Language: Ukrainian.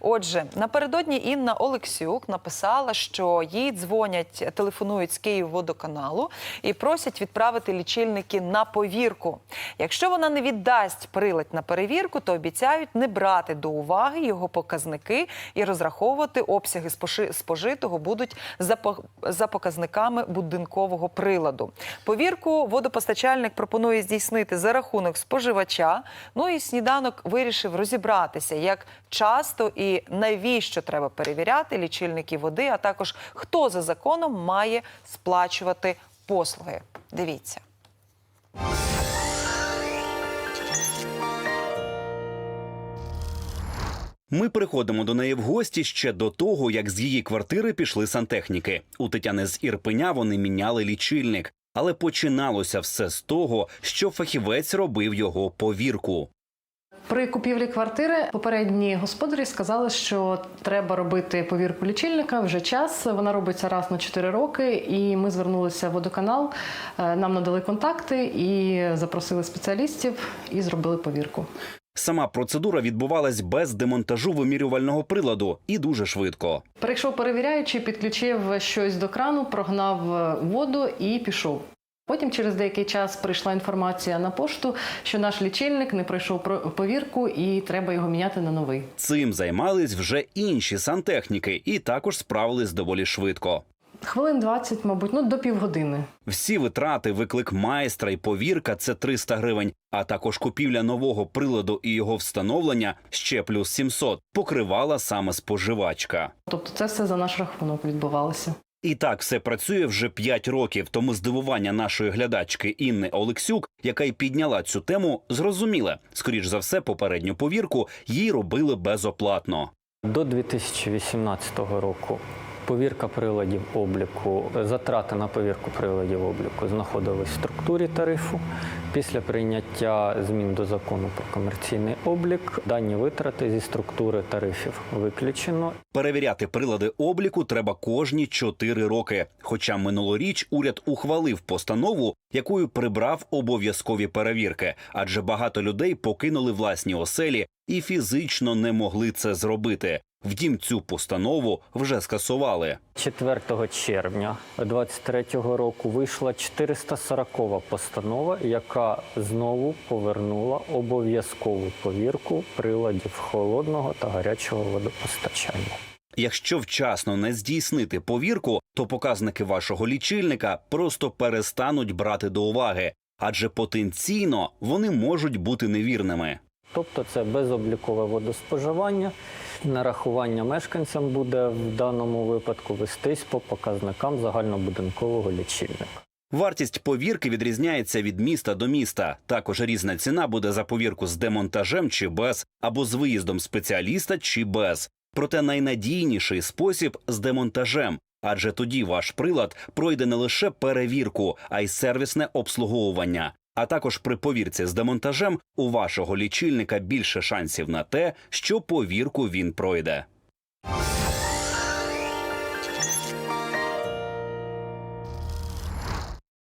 Отже, напередодні Інна Олексюк написала, що їй дзвонять, телефонують з Київводоканалу і просять відправити лічильники на повірку. Якщо вона не віддасть прилад на перевірку, то обіцяють не брати до уваги його показники і розраховувати обсяги спожитого будуть за, за показниками будинкового приладу. Повірку водопостачальник пропонує здійснити за рахунок споживача. Ну і сніданок вирішив розібратися, як часто і навіщо треба перевіряти лічильники води, а також хто за законом має сплачувати послуги. Дивіться. Ми приходимо до неї в гості ще до того, як з її квартири пішли сантехніки. У Тетяни з Ірпеня вони міняли лічильник, але починалося все з того, що фахівець робив його повірку. При купівлі квартири попередні господарі сказали, що треба робити повірку лічильника вже час. Вона робиться раз на 4 роки, і ми звернулися в водоканал. е, Нам надали контакти і запросили спеціалістів і зробили повірку. Сама процедура відбувалась без демонтажу вимірювального приладу і дуже швидко. Прийшов перевіряючий, підключив щось до крану, прогнав е, воду і пішов. Потім через деякий час прийшла інформація на пошту, що наш лічильник не пройшов про- повірку і треба його міняти на новий. Цим займались вже інші сантехніки і також справились доволі швидко. Хвилин 20, мабуть, ну до півгодини. Всі витрати, виклик майстра і повірка це 300 гривень, а також купівля нового приладу і його встановлення ще плюс 700 покривала саме споживачка. Тобто це все за наш рахунок відбувалося. І так все працює вже 5 років. Тому здивування нашої глядачки Інни Олексюк, яка й підняла цю тему, зрозуміле. Скоріш за все, попередню повірку їй робили безоплатно. До 2018 року повірка приладів обліку, затрати на повірку приладів обліку знаходились в структурі тарифу. Після прийняття змін до закону про комерційний облік дані витрати зі структури тарифів виключено. Перевіряти прилади обліку треба кожні 4 роки. Хоча минулоріч уряд ухвалив постанову, якою прибрав обов'язкові перевірки, адже багато людей покинули власні оселі і фізично не могли це зробити. Втім, цю постанову вже скасували. 4 червня 2023 року вийшла 440 постанова, яка знову повернула обов'язкову повірку приладів холодного та гарячого водопостачання. Якщо вчасно не здійснити повірку, то показники вашого лічильника просто перестануть брати до уваги, адже потенційно вони можуть бути невірними. Тобто це безоблікове водоспоживання. Нарахування мешканцям буде в даному випадку вестись по показникам загальнобудинкового лічильника. Вартість повірки відрізняється від міста до міста. Також різна ціна буде за повірку з демонтажем чи без, або з виїздом спеціаліста чи без. Проте найнадійніший спосіб з демонтажем, адже тоді ваш прилад пройде не лише перевірку, а й сервісне обслуговування. А також при повірці з демонтажем у вашого лічильника більше шансів на те, що повірку він пройде.